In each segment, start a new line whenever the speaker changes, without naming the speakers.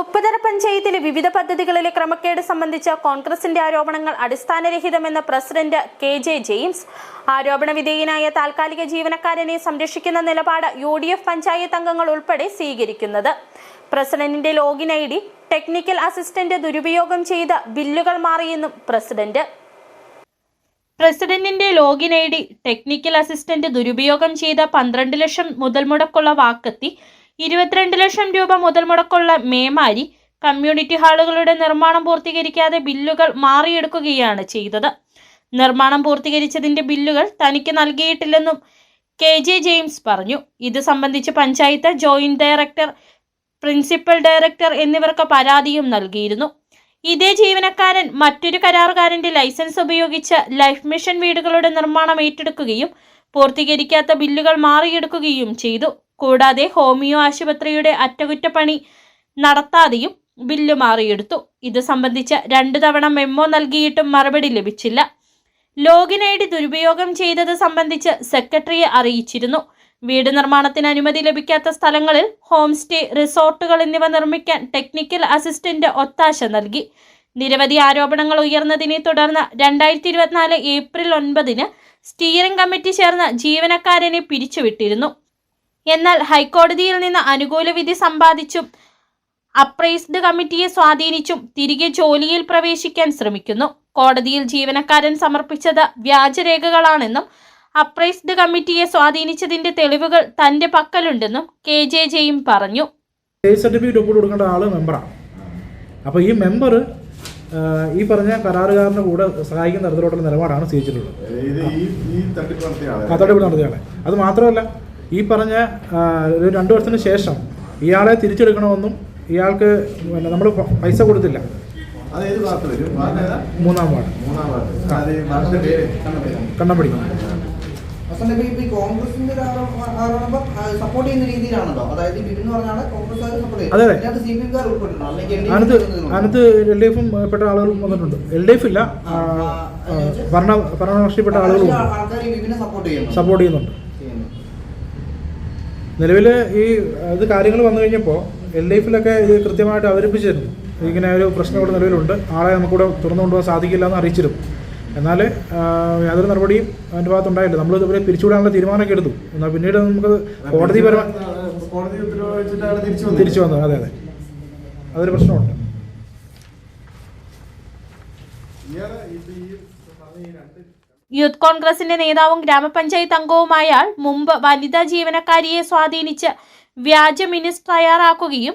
ഉപ്പുതറ പഞ്ചായത്തിലെ വിവിധ പദ്ധതികളിലെ ക്രമക്കേട് സംബന്ധിച്ച കോൺഗ്രസിന്റെ ആരോപണങ്ങൾ അടിസ്ഥാനരഹിതമെന്ന പ്രസിഡന്റ് കെ ജെ ജെയിംസ് ആരോപണ വിധേയനായ താൽക്കാലിക ജീവനക്കാരനെ സംരക്ഷിക്കുന്ന നിലപാട് യു ഡി എഫ് പഞ്ചായത്ത് അംഗങ്ങൾ ഉൾപ്പെടെ സ്വീകരിക്കുന്നത്. പ്രസിഡന്റിന്റെ login I D technical assistant ദുരുപയോഗം ചെയ്ത ബില്ലുകൾ മാറിയെന്നും പ്രസിഡന്റ്. പ്രസിഡന്റിന്റെ login I D technical assistant ദുരുപയോഗം ചെയ്ത പന്ത്രണ്ട് ലക്ഷം മുതൽ മുടക്കുള്ള വാക്കത്തി ഇരുപത്തിരണ്ട് ലക്ഷം രൂപ മുതൽ മുടക്കുള്ള മേമാരി കമ്മ്യൂണിറ്റി ഹാളുകളുടെ നിർമ്മാണം പൂർത്തീകരിക്കാതെ ബില്ലുകൾ മാറിയെടുക്കുകയാണ് ചെയ്തത്. നിർമ്മാണം പൂർത്തീകരിച്ചതിന്റെ ബില്ലുകൾ തനിക്ക് നൽകിയിട്ടില്ലെന്നും കെ ജെ ജെയിംസ് പറഞ്ഞു. ഇത് സംബന്ധിച്ച് panchayat joint director principal director എന്നിവർക്ക് പരാതിയും നൽകിയിരുന്നു. ഇതേ ജീവനക്കാരൻ മറ്റൊരു കരാറുകാരന്റെ ലൈസൻസ് ഉപയോഗിച്ച് ലൈഫ് മിഷൻ വീടുകളുടെ നിർമ്മാണം ഏറ്റെടുക്കുകയും പൂർത്തീകരിക്കാത്ത ബില്ലുകൾ മാറിയെടുക്കുകയും ചെയ്തു. കൂടാതെ ഹോമിയോ ആശുപത്രിയുടെ അറ്റകുറ്റപ്പണി നടത്താതെയും ബില്ല് മാറിയെടുത്തു. ഇത് സംബന്ധിച്ച് രണ്ടു തവണ മെമ്മോ നൽകിയിട്ടും മറുപടി ലഭിച്ചില്ല. ലോഗിൻ ഐ ഡി ദുരുപയോഗം ചെയ്തത് സംബന്ധിച്ച് സെക്രട്ടറിയെ അറിയിച്ചിരുന്നു. വീട് നിർമ്മാണത്തിന് അനുമതി ലഭിക്കാത്ത സ്ഥലങ്ങളിൽ ഹോം സ്റ്റേ റിസോർട്ടുകൾ എന്നിവ നിർമ്മിക്കാൻ ടെക്നിക്കൽ അസിസ്റ്റന്റ് ഒത്താശ നൽകി. നിരവധി ആരോപണങ്ങൾ ഉയർന്നതിനെ തുടർന്ന് രണ്ടായിരത്തി ഇരുപത്തിനാല് ഏപ്രിൽ ഒൻപതിന് സ്റ്റിയറിംഗ് കമ്മിറ്റി ചേർന്ന് ജീവനക്കാരനെ പിരിച്ചുവിട്ടിരുന്നു. എന്നാൽ ഹൈക്കോടതിയിൽ നിന്ന് അനുകൂല വിധി സമ്പാദിച്ചും അപ്രൈസ്ഡ് കമ്മിറ്റിയെ സ്വാധീനിച്ചും തിരികെ ജോലിയിൽ പ്രവേശിക്കാൻ ശ്രമിക്കുന്നു. കോടതിയിൽ ജീവനക്കാരൻ സമർപ്പിച്ചത് വ്യാജരേഖകളാണെന്നും അപ്രൈസ്ഡ് കമ്മിറ്റിയെ സ്വാധീനിച്ചതിന്റെ തെളിവുകൾ തന്റെ പക്കലുണ്ടെന്നും കെ ജെ ജെയും പറഞ്ഞു.
സർട്ടിഫിക്കറ്റ് ഒപ്പിട്ട് കൊടുക്കേണ്ട ആൾ മെമ്പറാണ് അപ്പോൾ ഈ മെമ്പർ ഈ പറഞ്ഞ കരാറുകാരന്റെ കൂടെ സഹായിക്കുന്ന തരത്തിലോട്ടുള്ള നിലപാടാണ് സ്വീകരിച്ചിട്ടുള്ളത് അത് മാത്രമല്ല ഈ പറഞ്ഞ ഒരു രണ്ട് വർഷത്തിന് ശേഷം ഇയാളെ തിരിച്ചെടുക്കണമെന്നും ഇയാൾക്ക് പിന്നെ നമ്മൾ പൈസ കൊടുത്തില്ല. മൂന്നാം വാർഡ്. കണ്ണമ്പടി. അതെ, അതെ.
അതിനകത്ത് അനത്ത് അല്ലെങ്കിൽ എൽ ഡി
അതിനകത്ത് എൽ ഡി എഫും പെട്ട ആളുകളും വന്നിട്ടുണ്ട്. എൽ ഡി എഫ് ഇല്ല. ഭരണ ഭരണകക്ഷിപ്പെട്ട ആളുകളും
സപ്പോർട്ട് ചെയ്യുന്നു
സപ്പോർട്ട് ചെയ്യുന്നുണ്ട്.
ചെയ്യുന്നു.
നിലവിൽ ഈ ഇത് കാര്യങ്ങൾ വന്നു കഴിഞ്ഞപ്പോൾ എൽ ഡി എഫിലൊക്കെ ഇത് കൃത്യമായിട്ട് അവതരിപ്പിച്ചിരുന്നു. ഇങ്ങനെ ഒരു പ്രശ്നം ഇവിടെ നിലവിലുണ്ട്. ആളെ നമുക്കിവിടെ തുറന്നു കൊണ്ടുപോകാൻ സാധിക്കില്ല എന്ന് അറിയിച്ചിരുന്നു. എന്നാൽ യാതൊരു നടപടിയും അതിന്റെ ഭാഗത്തുണ്ടായില്ല. നമ്മൾ ഇവരെ പിരിച്ചുവിടാനുള്ള തീരുമാനമൊക്കെ എടുത്തു. എന്നാൽ പിന്നീട് നമുക്ക് കോടതി പരമായി
കോടതി ഉത്തരവാദിച്ചിട്ടാണ് തിരിച്ചു വന്നു
തിരിച്ചു വന്നത്. അതെ അതെ. അതൊരു പ്രശ്നമുണ്ട്.
ഇയാളെ ഇത് ഈ പറഞ്ഞ ഈ രണ്ട്
യൂത്ത് കോൺഗ്രസിന്റെ നേതാവും ഗ്രാമപഞ്ചായത്ത് അംഗവുമായ മുമ്പ് വനിതാ ജീവനക്കാരിയെ സ്വാധീനിച്ച് വ്യാജ മിനിസ് തയ്യാറാക്കുകയും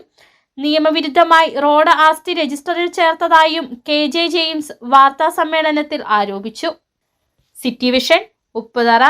നിയമവിരുദ്ധമായി റോഡ് ആസ്തി രജിസ്റ്ററിൽ ചേർത്തതായും കെ ജെ ജെയിംസ് വാർത്താ സമ്മേളനത്തിൽ ആരോപിച്ചു. City vision Upputhara.